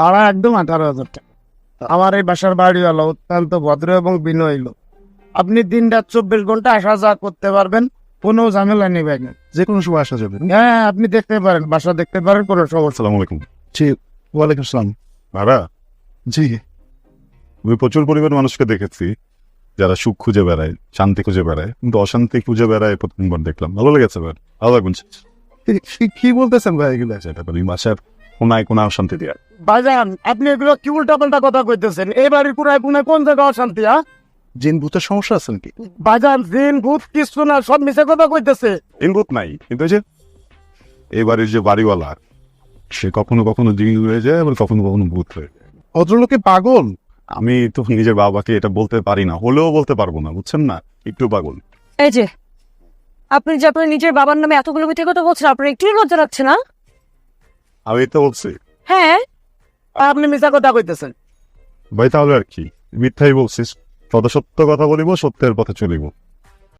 ভাড়া একদম আঠারো হাজার টাকা। আমার এই বাসার বাড়িওয়ালা অত্যন্ত ভদ্র এবং বিনয়ী লোক। আপনি দিন রাত চব্বিশ ঘণ্টা আসা যাওয়া করতে পারবেন কোনো ঝামেলা নেবেন না। যে কোনো সময় আসা যাবে। হ্যাঁ আপনি দেখতে পারেন বাসা দেখতে পারেন কোনো সমস্যা আসসালামু আলাইকুম। জি ওয়ালাইকুম আসসালাম। ভাড়া জি। আমি প্রচুর পরিমাণ মানুষকে দেখেছি যারা সুখ খুঁজে বেড়ায় শান্তি খুঁজে বেড়ায় কিন্তু অশান্তি খুঁজে বেড়ায় প্রথমবার দেখলাম। ভালো লেগেছে ভাই ভালো লাগবেন কি- বলতেছেন ভাই এগুলো? সেটা মাসের কোনায় কোনায় অশান্তি দেওয়া বাজান আপনি এগুলো কি উল্টা পাল্টা কথা কইতেছেন? এই বাড়ির পুরায় পুনায় কোন জায়গা অশান্তি হ্যাঁ? জিন ভূতের সমস্যা আছে নাকি? বাজান দিন ভূত কিছু না সব মিশে কথা কইতেছে। ইনভূত নাই কিন্তু যে এই বাড়ির যে বাড়িওয়ালা সে কখনো কখনো জিন হয়ে যায় আবার কখনো কখনো ভূত হয়ে যায়। ভদ্রলোকে পাগল? আমি তো নিজের বাবাকে এটা বলতে পারি না হলেও বলতে পারব না বুঝছেন না? একটু পাগল। এই যে আপনি যে আপনার নিজের বাবার নামে এতগুলো মিথ্যে কথা বলছেন আপনার একটু লজ্জা লাগছে না? আমি তো বলছি। হ্যাঁ? আপনি মিথ্যা কথা কইতেছেন। ভাই, তাহলে আর কি। মিথ্যাই বলছিস। সদা সত্য কথা বলিব, সত্যের পথে চলিব।